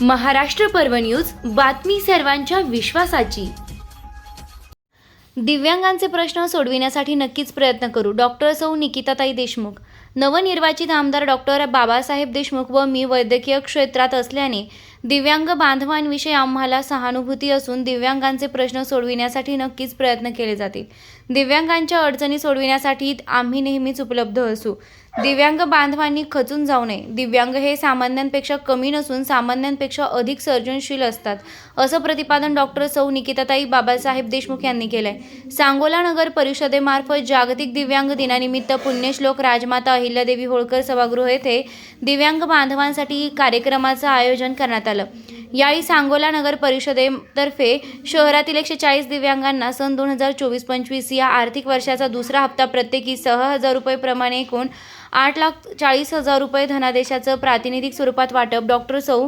महाराष्ट्र पर्व न्यूज बातमी सर्वांच्या विश्वासाची. दिव्यांगांचे प्रश्न सोडविण्यासाठी नक्कीच प्रयत्न करू. डॉक्टर सौ निकिताताई देशमुख. नवनिर्वाचित आमदार डॉक्टर बाबासाहेब देशमुख व मी वैद्यकीय क्षेत्रात असल्याने दिव्यांग बांधवांविषयी आम्हाला सहानुभूती असून दिव्यांगांचे प्रश्न सोडविण्यासाठी नक्कीच प्रयत्न केले जातील. दिव्यांगांच्या अडचणी सोडविण्यासाठी आम्ही नेहमीच उपलब्ध असू. दिव्यांग बांधवांनी खचून जाऊ नये. दिव्यांग हे सामान्यांपेक्षा कमी नसून सामान्यांपेक्षा अधिक सर्जनशील असतात असं प्रतिपादन डॉक्टर सौ निकिताताई बाबासाहेब देशमुख यांनी केलंय. सांगोला नगर परिषदेमार्फत जागतिक दिव्यांग दिनानिमित्त पुण्यश्लोक राजमाता अहिल्यादेवी होळकर सभागृह येथे दिव्यांग बांधवांसाठी कार्यक्रमाचं आयोजन करण्यात आलं. यावेळी सांगोला नगर परिषदेतर्फे शहरातील एकशे चाळीस दिव्यांगांना सन दोन हजार चोवीस पंचवीस या आर्थिक वर्षाचा दुसरा हप्ता प्रत्येकी सहा हजार रुपये प्रमाणे एकूण आठ लाख चाळीस हजार रुपये धनादेशाचं प्रातिनिधिक स्वरूपात वाटप डॉक्टर सौ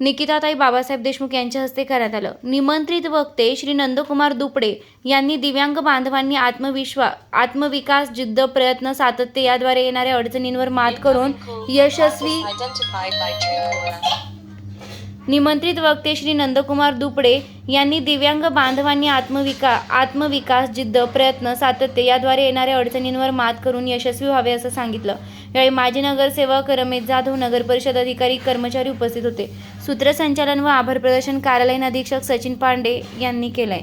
निकिताताई बाबासाहेब देशमुख यांच्या हस्ते करण्यात आलं निमंत्रित वक्ते श्री नंदकुमार दुपडे यांनी दिव्यांग बांधवांनी आत्मविश्वास आत्मविकास जिद्द प्रयत्न सातत्य याद्वारे येणाऱ्या अडचणींवर मात करून यशस्वी. निमंत्रित वक्ते श्री नंदकुमार दुपडे यांनी दिव्यांग बांधवांनी आत्मविका आत्मविकास जिद्द प्रयत्न सातत्य याद्वारे येणाऱ्या अडचणींवर मात करून यशस्वी व्हावे असं सांगितलं. यावेळी माजी नगरसेवक रमेश जाधव नगर परिषद अधिकारी कर्मचारी उपस्थित होते. सूत्रसंचालन व आभार प्रदर्शन कार्यालयीन अधीक्षक सचिन पांडे यांनी केलंय.